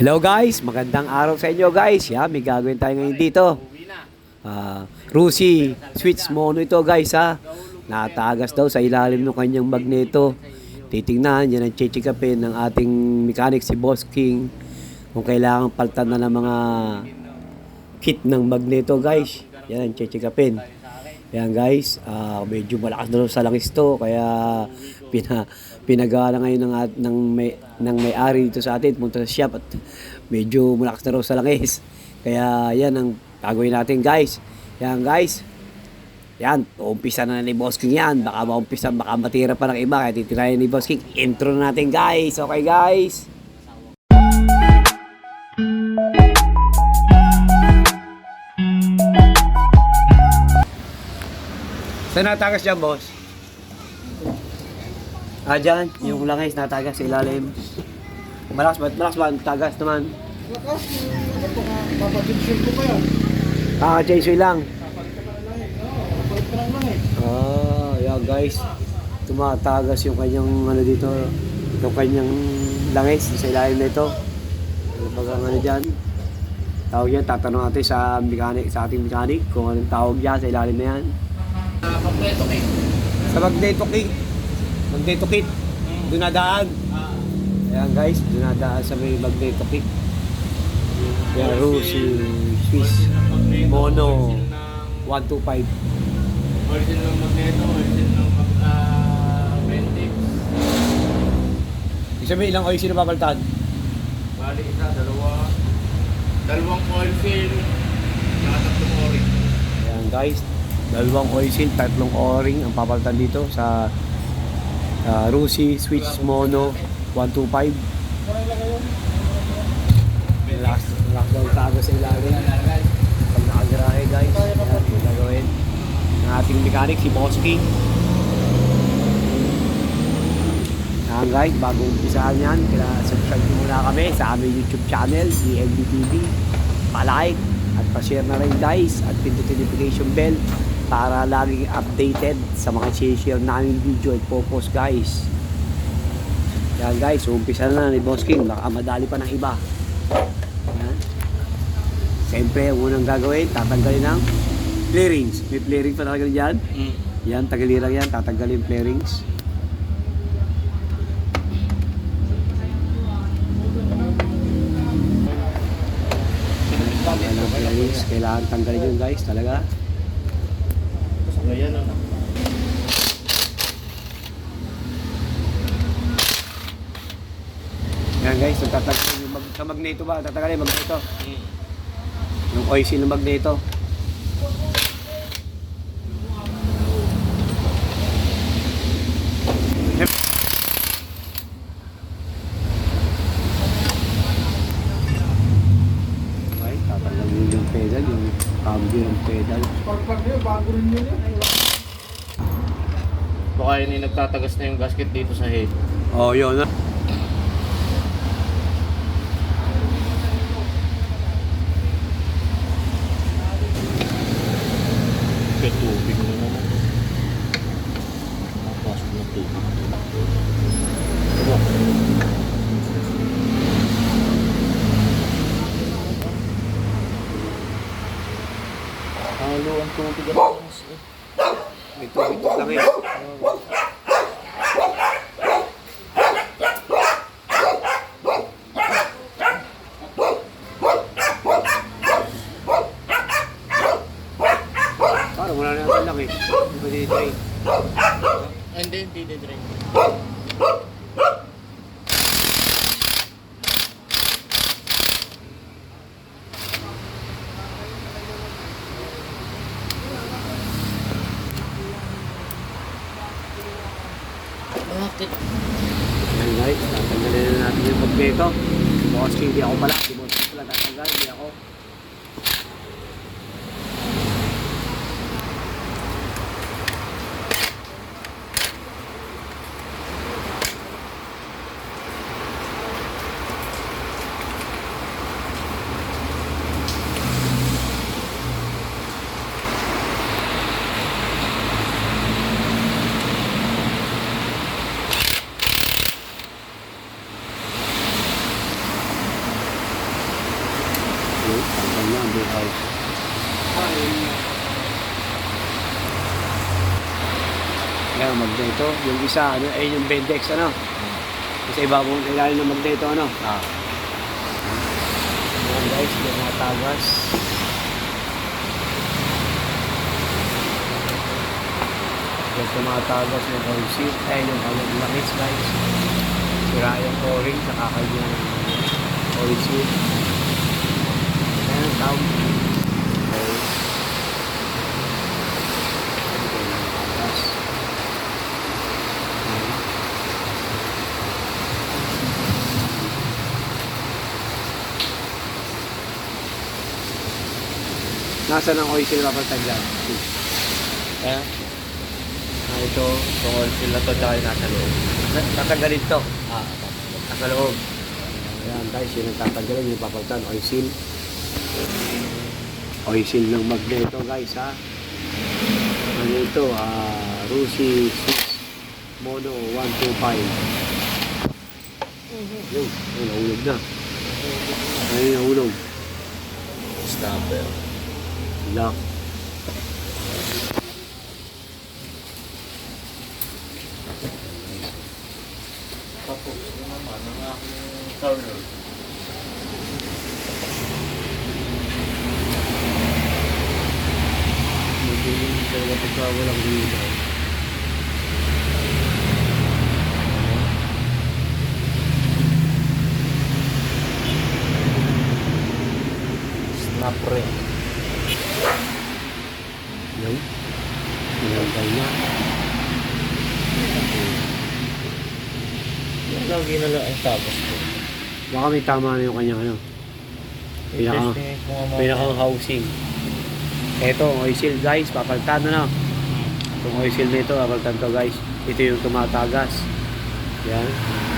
Hello guys, magandang araw sa inyo guys. Yeah, may gagawin tayo ngayon dito. Ah, Rusi, switch mono ito guys ha. Natagas daw sa ilalim ng kanyang magneto. Titingnan, yan ang chichikapin ng ating mechanic si Boss King. Kung kailangan paltan na ng mga kit ng magneto guys. Yan ang chichikapin. Yan guys, ah, medyo malakas daw sa langis to kaya pina pinagala ngayon ng ng may ng may-ari dito sa atin punta sa shop at medyo malakas na raw sa langis. Kaya yan ang gagawin natin guys. Yan guys. Yan, umpisa na ni Boss King yan. Baka maumpisa, baka matira pa ng iba. Kaya titirayan ni Boss King. Intro na natin guys. Okay guys. Saan natagas dyan, boss? Ah, dyan. Yung langis natagas sa ilalim. Malakas ba? Malakas ba? Tagas naman. Lakas, ano po nga, papagipsin ko yan. Ah, chainsaw lang. Papalit ka lang lang eh. Ah, yeah guys. Tumatagas yung kanyang ano dito. Yung kanyang langis sa ilalim nito. Ang ano dyan? Tawag yan, tatanong natin sa mechanic, sa ating mechanic kung anong tawag yan sa ilalim na yan. Kompleto kay. Sa magneto kit. Magneto kit. Doon nadaan. Ayan guys, doon nadaan sa may magneto kit. Yan, Rusi, Swiss, Mono, 125. Version ng magneto, ng mag uh, Bendix. Ibig sabihin, ilang oil sino papalitan? Bali isa, dalawa. Dalawang oil seal. Saka tatlong oring. Ayan guys, dalawang oil seal, tatlong o-ring ang papalitan dito sa uh, Rusi, Switch, Mono, 125. Last, last daw tago sa ilalim. Pag nakagarahe guys, ayan, yung gagawin. Ng ating mechanic, si Boss King. Ayan guys, bago umpisahan yan, kaya subscribe muna kami sa aming YouTube channel, DLB TV. Pa-like at pa-share na rin guys at pindutin notification bell para laging updated sa mga share namin video at post guys. Yan guys, umpisa na ni Boss King, baka madali pa ng iba. Yan. Siyempre, ang unang gagawin, tatanggalin ng flarings. May flaring pa talaga dyan. Mm. Yan, tagalirang yan, tatanggalin flarings. Yan ang flarings, kailangan tanggalin yun guys, talaga. Ayan ano. Yan guys, yung yung mag sa magneto ba? Tatanggalin yung magneto. Mm. Yung oil seal ng magneto. Okay, tatanggalin yung pedal, yung cambio ng pedal. Pagpag yun, bago rin yun eh. Baka yun yung nagtatagas na yung gasket dito sa head. Oh, yun na. Kaya tubig na naman. Napasok na tubig. Diba? Ang tubig at gas eh. May tubig lang eh. Parang wala na lang eh. Hindi ba dinitry? And then, hindi drain. Bakit? Yan guys, tatanggalin na natin yung magneto. Boss King, di ako pala. Boss King pala tatanggal, di ako. Kaya magneto. Yung isa, ano, ay yung Bendex, ano? Sa ibabaw ng ilalim ng magneto, ano? Ah. Ayan guys, yung mga tagas. Yung tumatagas ng oil seal, ay yung kanyang langis guys. Sira yung o-ring, saka kanyang seal. Ayan tawag. Okay. Ayan ang tagas. Ayan. Nasa ng oil seal papalitan dyan? Eh? Ah, ito, tungkol sila to tsaka yung nasa loob. Tatanggalin to. Ah, nasa loob. Ayan guys, yun ang tatanggalin yung papalitan, oil seal. Oil seal ng magneto guys ha. Ano ito, ah, Rusi 6 Mono 125. Yun, ay nahulog na. Ay nahulog. Snapper. Lock. Tapos naman ang aking cover. Madilim talaga pagka walang ilaw. Snapper. Yun. Nilagay na. Yung lagi na lang ang tapos ko. Baka may tama na yung kanyang ano. Pinakang housing. Ito, oil seal guys, papalitan na na. Itong oil seal nito, papalitan to guys. Ito yung tumatagas. Yan.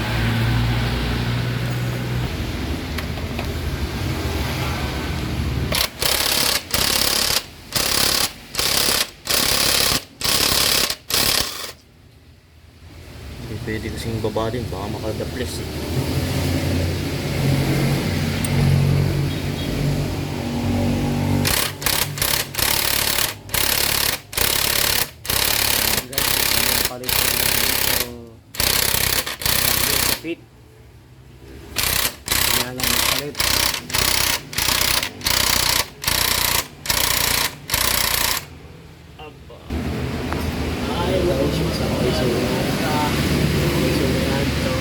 Pwede kasing baba din, baka makadaples eh. Palit. Yan lang palit. Ay, guys, yung sa oil seal. Oil seal na yan. Ito.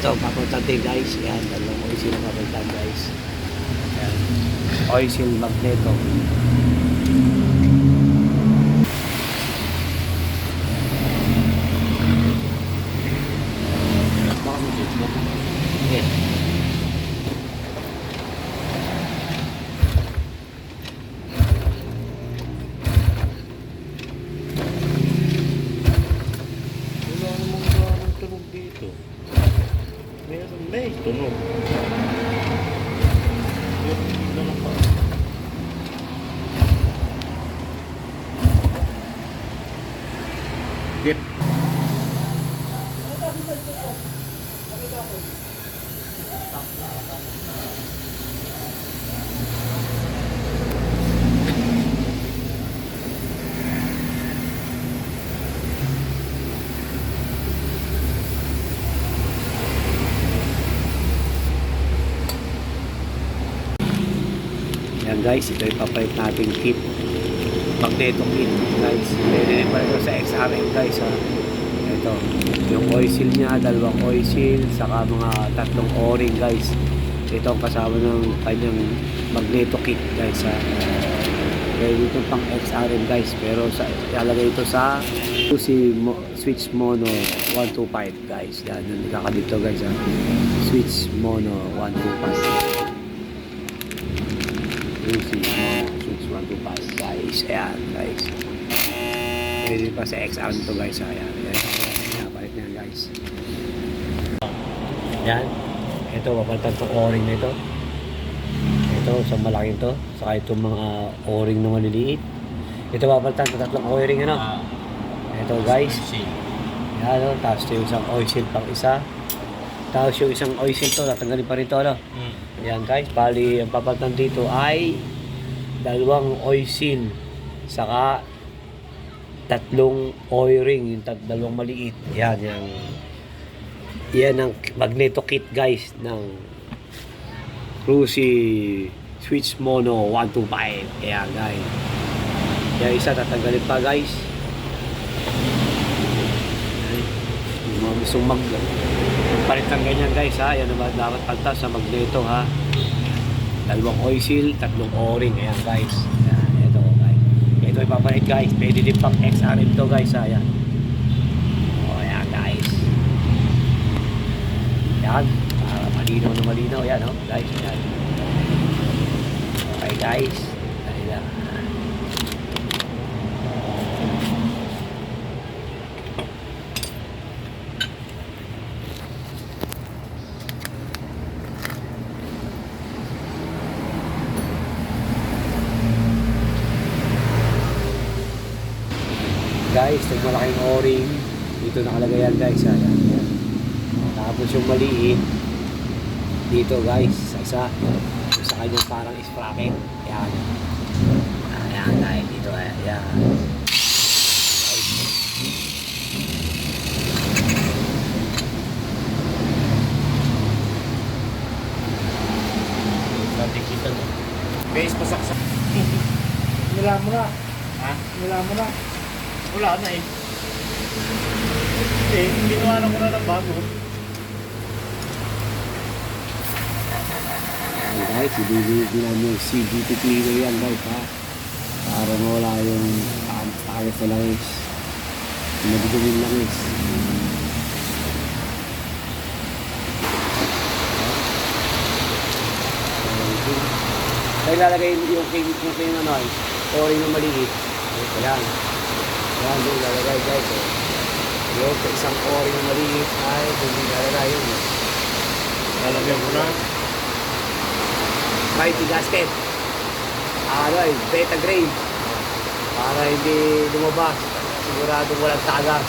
Ito, papalitan din guys. Yan, dalawang oil seal papalitan guys. Yan. Oil seal magneto. Baka may dito mo. Yes. Wala namang parang tunog dito. Meron, may Yan guys, ito yung papalit nating kit. Magneto kit guys. Pwede pa ito sa XRM guys ha. Ito, yung oil seal niya, dalawang oil seal, saka mga tatlong o-ring guys. Ito ang kasama ng kanyang magneto kit guys ha. Pwede ito pang XRM guys, pero sa, ilalagay ito sa si Mo, Switch Mono 125 guys. Yan, yung nakakadito guys ha. Switch Mono 125. Lucy Switch 125 guys. Ayan guys. Pwede pa sa XR to guys. Ayan. Ayan. Ayan. Palit na guys. Yan. Ito, papalitan itong o-ring na ito. Ito, sa malaking to. Saka itong mga o-ring na maliliit. Ito papalitan sa tatlong o-ring ano. Ito guys. see. Yan o. Tapos ito yung isang oil seal pang isa. Tapos yung isang oil seal to, tatanggalin pa rito, ano? Hmm. Ayan guys, bali ang papalitan dito ay dalawang oil seal saka tatlong oil ring, yung tat dalawang maliit. Yan, yung yan ang magneto kit guys ng Cruzy Switch Mono 125. Ayan guys. Yan isa tatanggalin pa guys. Mga gustong mag palit ng ganyan guys ha. Yan naman dapat palta sa magneto ha. Dalawang oil seal, tatlong o-ring. Ayan guys. Ayan, ito guys. Ito ipapalit guys. Pwede din pang XRM to guys ha. Ayan. O ayan guys. Ayan. Para malinaw na malinaw. Ayan o guys. Ayan. Okay guys. Ayan. Guys, yung malaking o-ring, dito nakalagay yan guys. Ayan, ayan. Tapos yung maliit, dito guys, sa isa, sa kanyang parang sprocket. Ayan. Ayan guys, dito ayan. ayan. Dati kita mo. Base pasaksak. Nila mo na. Ha? Nila mo na. Wala na eh. Eh, ginawa na ko na ng bago. Ayan guys, ibibigay namin yung CGT cleaner yan guys ha. Para mawala yung tagas na langis. Yung Maduduming langis. Kaya lalagay yung king, yung king ano ay, or yung maliit. Ayan. Ayan, doon lalagay guys. Eh. Yung isang ori yung maliit ay doon din lalagay yun. Lalagyan ko na. mighty gasket. Ano ay, beta grade. Para hindi lumabas. Sigurado walang tagas.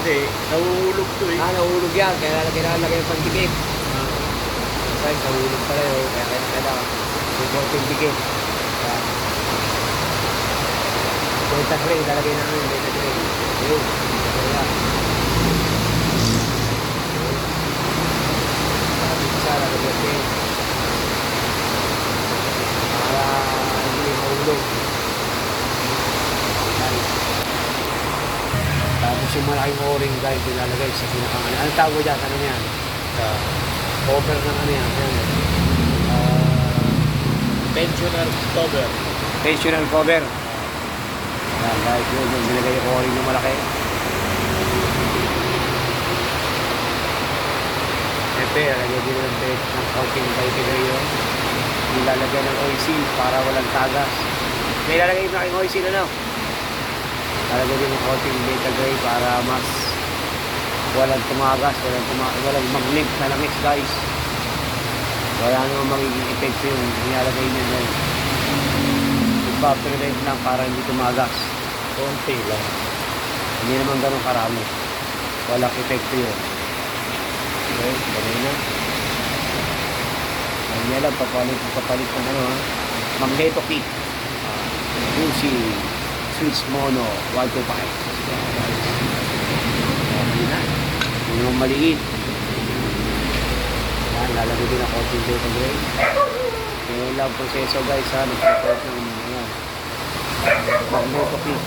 Hindi, nahuhulog to eh. Ah, nahulog yan. Kaya lalagay na lalagay yung pandikit. Guys, nahulog pala yun. Kaya kaya kailangan support yung dikit. Beta grade, lalagay namin beta grade. Yun. Kaya. Lalagay grade. Para hindi mahulog. Guys. Tapos yung malaking o-ring guys, nilalagay sa pinakang ano. Anong tawag dyan? Ano yan? Sa Cover ng ano yan? Yan. ah, pensioner cover. Tensional cover. Yan guys, yun yung nilagay yung o-ring na malaki. Lalagyan din ng bed ng coating vitigay yun. Nilalagyan ng oil seal para walang tagas. May lalagay yung malaking oil seal ano? Lalagyan din ng coating beta gray para mas walang tumagas, walang, tuma walang mag-link na langis guys. Wala namang magiging epekto yung nilalagay niya doon. Ipa-prevent lang para hindi tumagas. Konti lang. Hindi naman ganun karami. Walang epekto yun. Na. Ang niya lang, papalit, papalit ng ano ha. Magneto kit. Uh, Lucy Swiss Mono 125. Yan na. Yung mga maliit. Yan, lalagay din ang konting data gray. Yung lang proseso guys ha. Nag-support ng ano, magneto kit.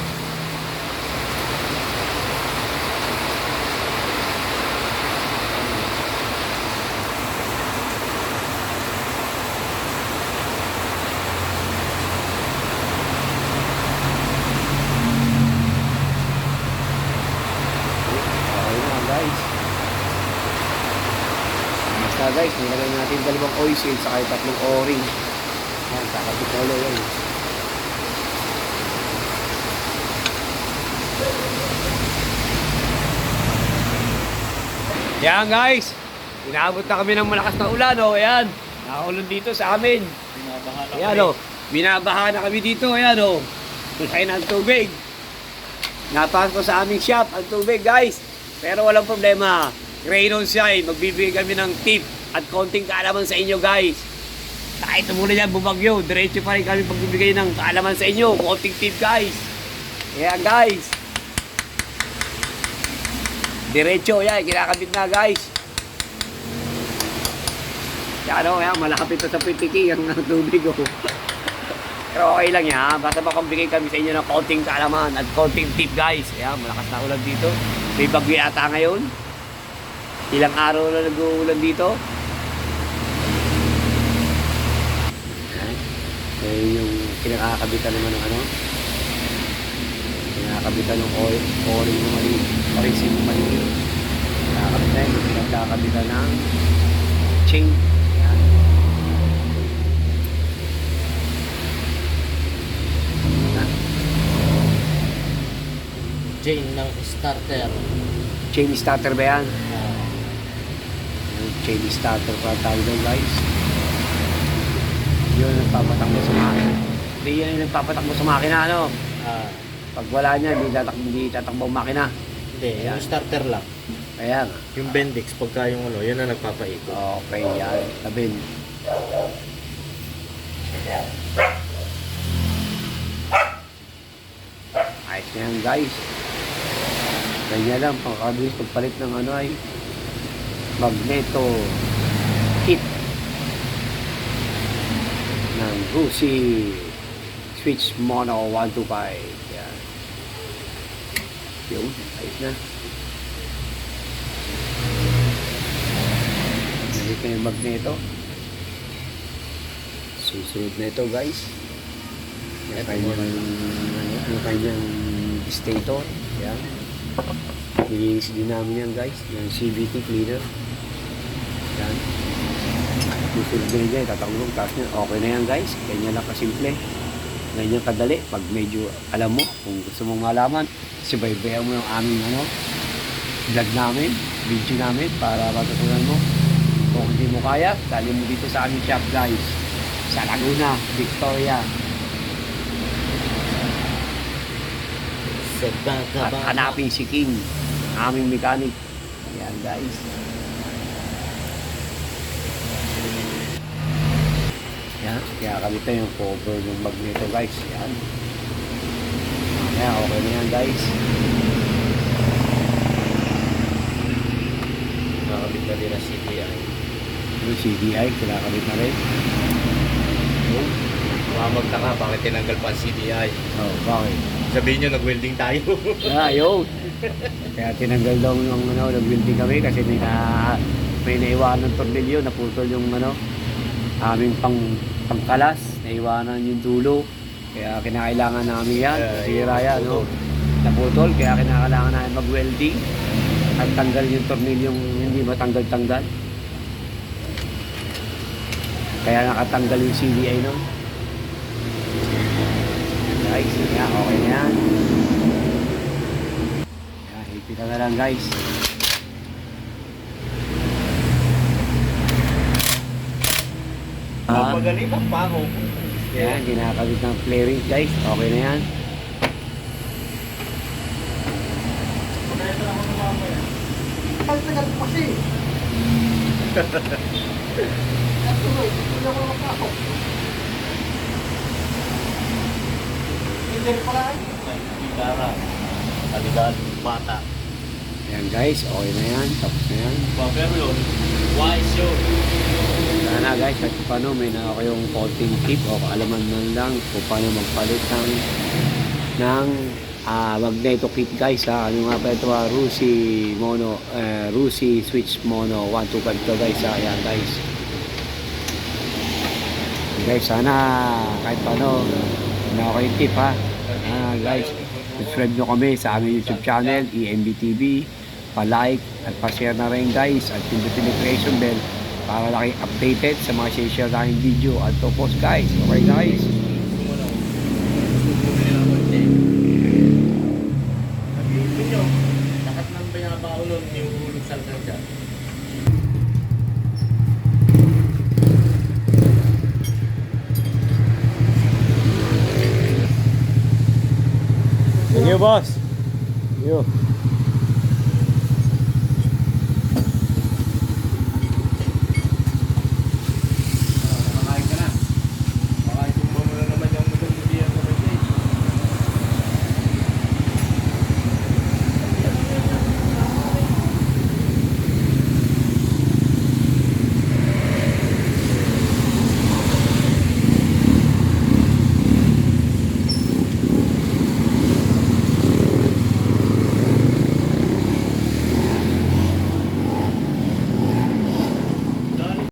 Okay na guys. Basta guys, nilagay natin dalawang oil seal sa kahit tatlong o-ring. Yan, kakapit na ulo yan. Yan guys, inaabot na kami ng malakas na ulan oh, ayan. Nakaulon dito sa amin. Binabaha na Ayan o, binabaha na kami dito, ayan o. Laki ng tubig. Napasok sa aming shop ang tubig guys. Pero walang problema. Reynolds siya eh. Magbibigay kami ng tip at konting kaalaman sa inyo guys. Kahit muna yan bumagyo, diretso pa rin kami pagbibigay ng kaalaman sa inyo. Konting tip guys. Kaya guys. Diretso yan, kinakabit na guys. Kaya ano, kaya malapit na sa pitiki ang tubig oh. Pero okay lang yan, basta makaμπigay kami sa inyo ng konting kaalaman at konting tip guys. Kaya malakas na ulan dito. May bagyo yata ngayon. Ilang araw na nag-uulan dito. Ayan yung kinakakabitan naman ng ano. Kinakakabitan ng oil, oil ng mali, orange yung mali. Kinakakabitan, yung kinakakabitan ng chain. Ayan. Ayan. Chain ng starter. Chain starter ba yan? Yung chain starter pa tayo guys. Yun ang nagpapatakbo sa makina. Hindi yan yung nagpapatakbo sa makina ano. ah, Pag wala niya, hindi, tatak hindi tatakbo ang makina. hindi, Ayan. yung starter lang. Kaya nga. Yung Bendix, pagka yung ano, yun ang nagpapaikot. Okay, yan. Tabin. Ayos na yan guys. Ganyan lang, pangkabilis pagpalit ng ano ay magneto kit ng Rusi Switch Mono 125. Yan. Yun, ayos na. Dito yung magneto. Susunod na ito guys. Yung kanyang, yung kanyang stator. Yan. Nilinis din namin yan guys. Yung CVT cleaner. Yan. Susunod na yan. Tatanggong tapos yan. Okay na yan guys. Ganyan lang kasimple. Ganyan kadali. Pag medyo alam mo, kung gusto mong malaman, sibaybayan mo yung aming ano, vlog namin, video namin para matutunan mo. Kung hindi mo kaya, dali mo dito sa aming shop guys. Sa Laguna, Victoria. At hanapin si King, aming mechanic. Yan guys. Yan, kaya kamit na yung cover ng magneto guys. Yan. Yan, okay na yan guys. Nakakabit na din ang CDI. Yung CDI, kinakamit na rin. Mga magtaka, bakit tinanggal pa ang CDI? Oh, bakit? Sabihin nyo, nag-welding tayo. Ah, yun. Kaya tinanggal daw yung ano, nag-welding kami kasi may na may naiwanan ng tornilyo, naputol yung ano, aming pang pangkalas, naiwanan yung dulo. Kaya kinakailangan namin yan, Eh, sira yan, no? Naputol, kaya kinakailangan namin mag-welding at tanggal yung tornilyong hindi matanggal-tanggal. Kaya nakatanggal yung CDI nun. Guys, yeah, okay na yan. Yan, higpitan na lang guys. Ah, Magaling ang pango. yan, kinakabit ng flaring guys. Okay na yan. Tagal-tagal po kasi. Natuloy, hindi ako makakapok. Hindi pala. Gitara. Kaligal, bata. Yan guys, okay na yan. Tapos na yan. Wise yun. Sana guys, kahit paano may na kayong konting tip o kaalaman man lang kung paano magpalit ng ng ah, magneto kit guys ha. Ano nga pa ito ha? Rusi Mono, eh, Rusi Switch Mono 125 to guys ha. Ayan guys. Guys, sana kahit paano na kayong tip ha. Ah, guys, subscribe nyo kami sa aming YouTube channel, E EMB TV. Pa-like at pa-share na rin guys at pindutin yung notification bell para laki updated sa mga share namin video at to post guys. Okay guys? Lahat ng binabaon nun, yung hulog sa dyan. Thank you boss. Thank you.